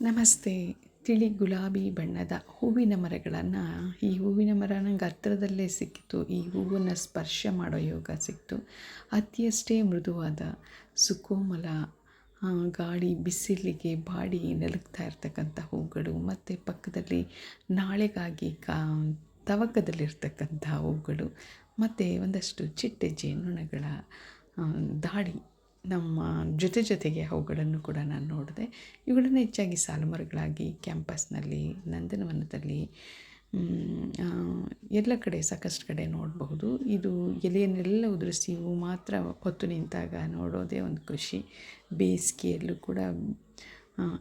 ನಮಸ್ತೆ. ತಿಳಿ ಗುಲಾಬಿ ಬಣ್ಣದ ಹೂವಿನ ಮರಗಳನ್ನು, ಈ ಹೂವಿನ ಮರ ನಂಗೆ ಹತ್ರದಲ್ಲೇ ಸಿಕ್ಕಿತು. ಈ ಹೂವನ್ನು ಸ್ಪರ್ಶ ಮಾಡೋ ಯೋಗ ಸಿಕ್ತು. ಅತಿಯಷ್ಟೇ ಮೃದುವಾದ ಸುಕೋಮಲ ಗಾಳಿ ಬಿಸಿಲಿಗೆ ಬಾಡಿ ನಲುಗ್ತಾ ಇರ್ತಕ್ಕಂಥ ಹೂಗಳು, ಮತ್ತು ಪಕ್ಕದಲ್ಲಿ ನಾಳೆಗಾಗಿ ಕಾ, ತವಕದಲ್ಲಿರ್ತಕ್ಕಂಥ ಹೂಗಳು, ಮತ್ತು ಒಂದಷ್ಟು ಚಿಟ್ಟೆ ಜೇನುನೊಣಗಳ ದಾಳಿ. ನಮ್ಮ ಜೊತೆ ಜೊತೆಗೆ ಅವುಗಳನ್ನು ಕೂಡ ನಾನು ನೋಡಿದೆ. ಇವುಗಳನ್ನು ಹೆಚ್ಚಾಗಿ ಸಾಲುಮರಗಳಾಗಿ ಕ್ಯಾಂಪಸ್ನಲ್ಲಿ, ನಂದನವನದಲ್ಲಿ ಎಲ್ಲ ಕಡೆ ಸಾಕಷ್ಟು ಕಡೆ ನೋಡಬಹುದು. ಇದು ಎಲೆಯನ್ನೆಲ್ಲ ಉದುರಿಸಿ ಹೂ ಮಾತ್ರ ಹೊತ್ತು ನಿಂತಾಗ ನೋಡೋದೇ ಒಂದು ಖುಷಿ. ಬೇಸಿಗೆಯಲ್ಲೂ ಕೂಡ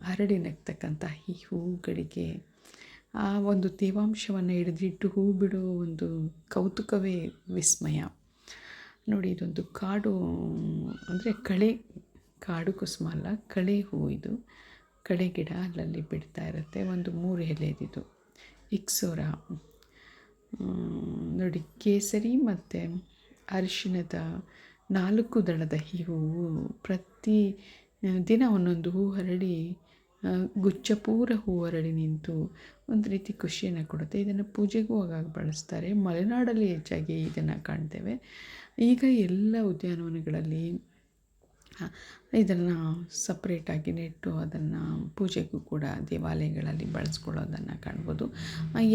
ಹರಡಿ ನಗ್ತಕ್ಕಂಥ ಈ ಹೂಗಳಿಗೆ ಆ ಒಂದು ತೇವಾಂಶವನ್ನು ಹಿಡಿದಿಟ್ಟು ಹೂ ಬಿಡೋ ಒಂದು ಕೌತುಕವೇ ವಿಸ್ಮಯ. ನೋಡಿ, ಇದೊಂದು ಕಾಡು, ಅಂದರೆ ಕಳೆ, ಕಾಡು ಕುಸುಮ ಅಲ್ಲ, ಕಳೆ ಹೂ ಇದು. ಕಳೆ ಗಿಡ ಅಲ್ಲಲ್ಲಿ ಬಿಡ್ತಾ ಇರುತ್ತೆ. ಒಂದು ಮೂರು ಎಲೆದಿದು. ಇಕ್ಸೋರ. ನೋಡಿ, ಕೇಸರಿ ಮತ್ತು ಅರಿಶಿಣದ ನಾಲ್ಕು ದಳದ ಈ ಹೂವು ಪ್ರತಿ, ದಿನ ಒಂದೊಂದು ಹೂ ಹರಡಿ ಗುಚ್ಛ ಹೂವರಳಿ ನಿಂತು ಒಂದು ರೀತಿ ಖುಷಿಯನ್ನು ಕೊಡುತ್ತೆ. ಇದನ್ನು ಪೂಜೆಗೂ ಆಗಾಗ ಬಳಸ್ತಾರೆ. ಮಲೆನಾಡಲ್ಲಿ ಹೆಚ್ಚಾಗಿ ಇದನ್ನು ಕಾಣ್ತೇವೆ. ಈಗ ಎಲ್ಲ ಉದ್ಯಾನವನಗಳಲ್ಲಿ ಇದನ್ನು ಸಪ್ರೇಟಾಗಿ ನೆಟ್ಟು ಅದನ್ನು ಪೂಜೆಗೂ ಕೂಡ ದೇವಾಲಯಗಳಲ್ಲಿ ಬಳಸ್ಕೊಳ್ಳೋದನ್ನು ಕಾಣ್ಬೋದು.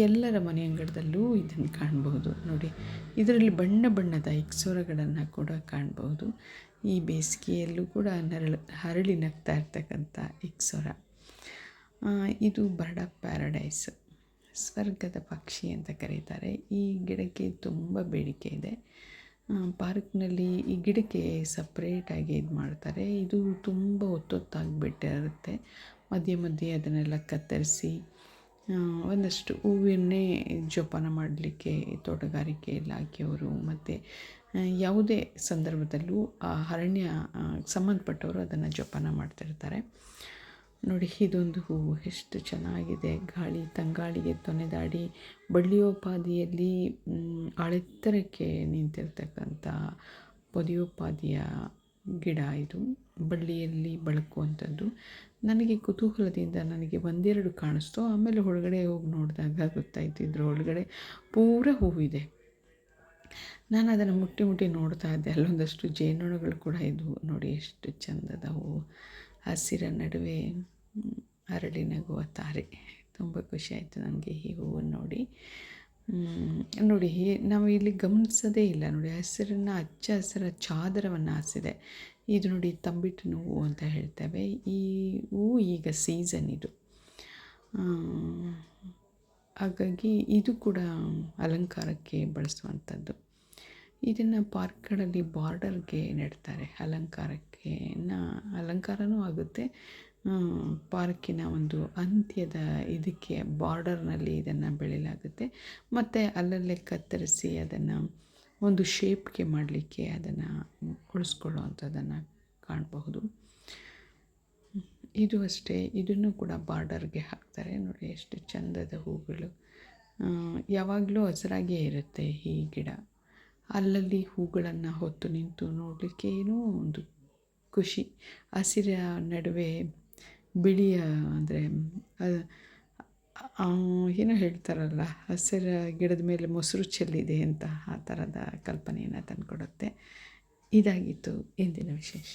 ಎಲ್ಲರ ಮನೆ ಅಂಗಳದಲ್ಲೂ ಇದನ್ನು ಕಾಣಬಹುದು ನೋಡಿ, ಇದರಲ್ಲಿ ಬಣ್ಣ ಬಣ್ಣದ ಇಕ್ಸೋರಗಳನ್ನು ಕೂಡ ಕಾಣಬಹುದು ಈ ಬೇಸಿಗೆಯಲ್ಲೂ ಕೂಡ ನರಳು, ಹರಳಿ ನಗ್ತಾ ಇರ್ತಕ್ಕಂಥ ಇಕ್ಸೋರ ಇದು ಬರ್ಡ್ ಆಫ್ ಪ್ಯಾರಡೈಸ್. ಸ್ವರ್ಗದ ಪಕ್ಷಿ ಅಂತ ಕರೀತಾರೆ. ಈ ಗಿಡಕ್ಕೆ ತುಂಬ ಬೇಡಿಕೆ ಇದೆ. ಪಾರ್ಕ್ನಲ್ಲಿ ಈ ಗಿಡಕ್ಕೆ ಸಪ್ರೇಟಾಗಿ ಇದು ಮಾಡ್ತಾರೆ. ಇದು ತುಂಬ ಹೊತ್ತೊತ್ತಾಗಿ ಮಧ್ಯೆ ಮಧ್ಯೆ ಅದನ್ನೆಲ್ಲ ಕತ್ತರಿಸಿ ಒಂದಷ್ಟು ಹೂವನ್ನೇ ಜೋಪಾನ ಮಾಡಲಿಕ್ಕೆ, ತೋಟಗಾರಿಕೆ ಇಲಾಖೆಯವರು ಮತ್ತು ಯಾವುದೇ ಸಂದರ್ಭದಲ್ಲೂ ಆ ಅರಣ್ಯ ಸಂಬಂಧಪಟ್ಟವರು ಅದನ್ನು ಜೋಪಾನ ಮಾಡ್ತಿರ್ತಾರೆ. ನೋಡಿ, ಇದೊಂದು ಹೂವು. ಎಷ್ಟು ಚೆನ್ನಾಗಿದೆ. ಗಾಳಿ, ತಂಗಾಳಿಗೆ ತೊನೆದಾಡಿ ಬಳ್ಳಿಯೋಪಾದಿಯಲ್ಲಿ ಅಳೆತ್ತರಕ್ಕೆ ನಿಂತಿರ್ತಕ್ಕಂಥ ಪೊದೆಯೋಪಾದಿಯ ಗಿಡ ಇದು. ಬಳ್ಳಿಯಲ್ಲಿ ಬಳಕುವಂಥದ್ದು. ನನಗೆ ಕುತೂಹಲದಿಂದ ನನಗೆ ಒಂದೆರಡು ಕಾಣಿಸ್ತು. ಆಮೇಲೆ ಒಳಗಡೆ ಹೋಗಿ ನೋಡಿದಾಗ ಗೊತ್ತಾಯ್ತು, ಇದ್ರ ಒಳಗಡೆ ಪೂರ ಹೂವಿದೆ. ನಾನು ಅದನ್ನು ಮುಟ್ಟಿ ಮುಟ್ಟಿ ನೋಡ್ತಾ ಇದ್ದೆ. ಅಲ್ಲೊಂದಷ್ಟು ಜೇನುಣಗಳು ಕೂಡ ಇದ್ವು. ನೋಡಿ, ಎಷ್ಟು ಚಂದದ ಹೂವು. ಹಸಿರ ನಡುವೆ ಅರಳಿ ನಗುವ ತಾರೆ. ತುಂಬ ಖುಷಿಯಾಯಿತು ನನಗೆ ಈ ಹೂವನ್ನು ನೋಡಿ. ನೋಡಿ ನಾವು ಇಲ್ಲಿ ಗಮನಿಸೋದೇ ಇಲ್ಲ. ನೋಡಿ, ಹಸಿರನ್ನು ಹಚ್ಚ ಹಸಿರ ಚಾದರವನ್ನು ಹಾಸಿದೆ. ಇದು ನೋಡಿ ತಂಬಿಟ್ಟಿನ ಹೂವು ಅಂತ ಹೇಳ್ತೇವೆ. ಈ ಹೂವು ಈಗ ಸೀಸನ್ ಇದು. ಹಾಗಾಗಿ ಇದು ಕೂಡ ಅಲಂಕಾರಕ್ಕೆ ಬಳಸುವಂಥದ್ದು. ಇದನ್ನು ಪಾರ್ಕ್ಗಳಲ್ಲಿ ಬಾರ್ಡರ್ಗೆ ನೆಡ್ತಾರೆ. ಅಲಂಕಾರಕ್ಕೆ ಅಲಂಕಾರವೂ ಆಗುತ್ತೆ. ಪಾರ್ಕಿನ ಒಂದು ಅಂತ್ಯದ ಇದಕ್ಕೆ ಬಾರ್ಡರ್ನಲ್ಲಿ ಇದನ್ನು ಬೆಳೆಯಲಾಗುತ್ತೆ. ಮತ್ತು ಅಲ್ಲಲ್ಲೇ ಕತ್ತರಿಸಿ ಅದನ್ನು ಒಂದು ಶೇಪ್ಗೆ ಮಾಡಲಿಕ್ಕೆ ಅದನ್ನು ಉಳಿಸ್ಕೊಳ್ಳುವಂಥದ್ದನ್ನು ಕಾಣಬಹುದು. ಇದು ಅಷ್ಟೇ. ಇದನ್ನು ಕೂಡ ಬಾರ್ಡರ್ಗೆ ಹಾಕ್ತಾರೆ. ನೋಡಿ, ಎಷ್ಟು ಚಂದದ ಹೂಗಳು. ಯಾವಾಗಲೂ ಹಸಿರಾಗಿಯೇ ಇರುತ್ತೆ ಈ ಗಿಡ. ಅಲ್ಲಲ್ಲಿ ಹೂಗಳನ್ನು ಹೊತ್ತು ನಿಂತು ನೋಡಲಿಕ್ಕೆ ಏನೋ ಒಂದು ಖುಷಿ. ಹಸಿರ ನಡುವೆ ಬಿಳಿಯ ಅಂದರೆ ಏನೋ ಹೇಳ್ತಾರಲ್ಲ, ಹಸಿರ ಗಿಡದ ಮೇಲೆ ಮೊಸರು ಚೆಲ್ಲಿದೆ ಅಂತ ಆ ಥರದ ಕಲ್ಪನೆಯನ್ನು ತಂದುಕೊಡುತ್ತೆ. ಇದಾಗಿತ್ತು ಇಂದಿನ ವಿಶೇಷ.